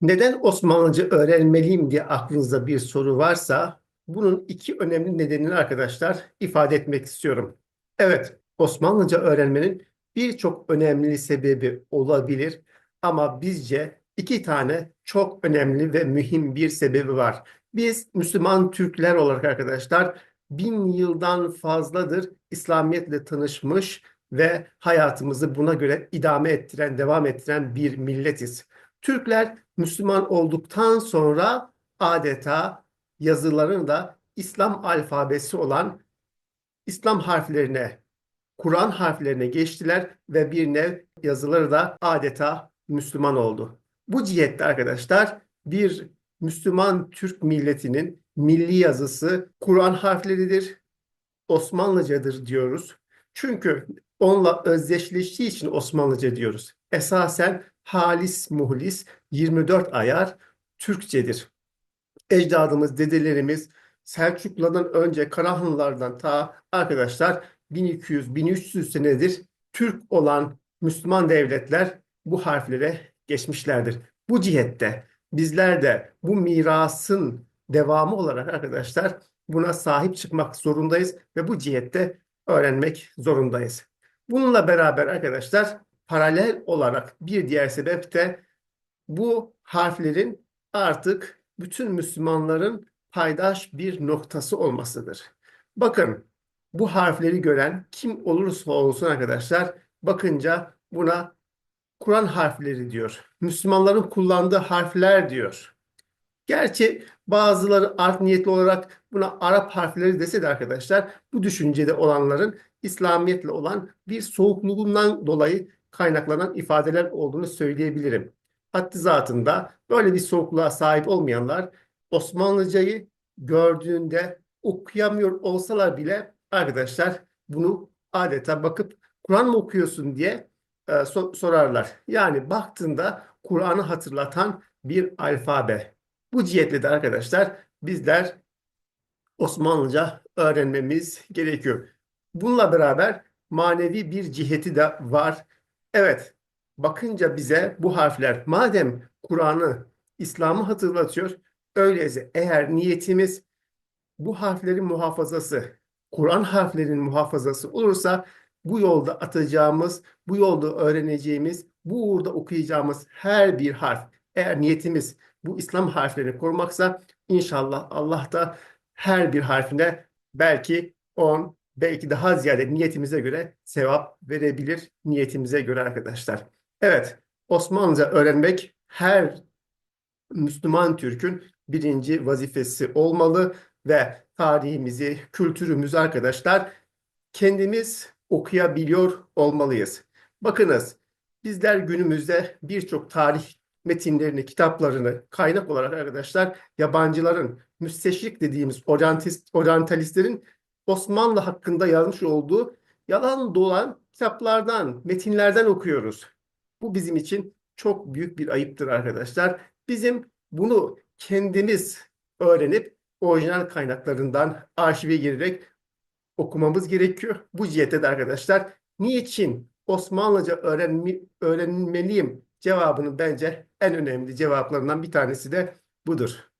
Neden Osmanlıca öğrenmeliyim diye aklınızda bir soru varsa bunun iki önemli nedenini arkadaşlar ifade etmek istiyorum. Evet, Osmanlıca öğrenmenin birçok önemli sebebi olabilir ama bizce iki tane çok önemli ve mühim bir sebebi var. Biz Müslüman Türkler olarak arkadaşlar bin yıldan fazladır İslamiyetle tanışmış ve hayatımızı buna göre idame ettiren, devam ettiren bir milletiz. Türkler Müslüman olduktan sonra adeta yazılarını da İslam alfabesi olan İslam harflerine, Kur'an harflerine geçtiler ve bir nev yazıları da adeta Müslüman oldu. Bu cihette arkadaşlar bir Müslüman Türk milletinin milli yazısı Kur'an harfleridir, Osmanlıcadır diyoruz. Çünkü onunla özdeşleştiği için Osmanlıca diyoruz. Esasen halis muhlis 24 ayar Türkçedir. Ecdadımız, dedelerimiz Selçuklulardan önce Karahanlılardan ta arkadaşlar 1200-1300 senedir Türk olan Müslüman devletler bu harflere geçmişlerdir. Bu cihette bizler de bu mirasın devamı olarak arkadaşlar buna sahip çıkmak zorundayız ve bu cihette öğrenmek zorundayız. Bununla beraber arkadaşlar paralel olarak bir diğer sebep de bu harflerin artık bütün Müslümanların paydaş bir noktası olmasıdır. Bakın bu harfleri gören kim olursa olsun arkadaşlar bakınca buna Kur'an harfleri diyor. Müslümanların kullandığı harfler diyor. Gerçi bazıları art niyetli olarak buna Arap harfleri dese de arkadaşlar bu düşüncede olanların İslamiyetle olan bir soğukluğundan dolayı kaynaklanan ifadeler olduğunu söyleyebilirim. Haddi zatında böyle bir soğukluğa sahip olmayanlar Osmanlıcayı gördüğünde okuyamıyor olsalar bile arkadaşlar bunu adeta bakıp Kur'an mı okuyorsun diye e, so- sorarlar. Yani baktığında Kur'an'ı hatırlatan bir alfabe. Bu cihetle de arkadaşlar bizler Osmanlıca öğrenmemiz gerekiyor. Bununla beraber manevi bir ciheti de var. Evet, bakınca bize bu harfler madem Kur'an'ı, İslam'ı hatırlatıyor, öyleyse eğer niyetimiz bu harflerin muhafazası, Kur'an harflerinin muhafazası olursa bu yolda atacağımız, bu yolda öğreneceğimiz, bu uğurda okuyacağımız her bir harf, eğer niyetimiz bu İslam harflerini korumaksa inşallah Allah da her bir harfine belki 10, belki daha ziyade niyetimize göre sevap verebilir niyetimize göre arkadaşlar. Evet, Osmanlıca öğrenmek her Müslüman Türk'ün birinci vazifesi olmalı ve tarihimizi, kültürümüzü arkadaşlar kendimiz okuyabiliyor olmalıyız. Bakınız, bizler günümüzde birçok tarih metinlerini, kitaplarını kaynak olarak arkadaşlar yabancıların, müsteşrik dediğimiz oryantalistlerin Osmanlı hakkında yazmış olduğu yalan dolan kitaplardan, metinlerden okuyoruz. Bu bizim için çok büyük bir ayıptır arkadaşlar. Bizim bunu kendimiz öğrenip orijinal kaynaklarından arşive girerek okumamız gerekiyor. Bu cihette de arkadaşlar niçin Osmanlıca öğrenmi, öğrenmeliyim cevabının bence en önemli cevaplarından bir tanesi de budur.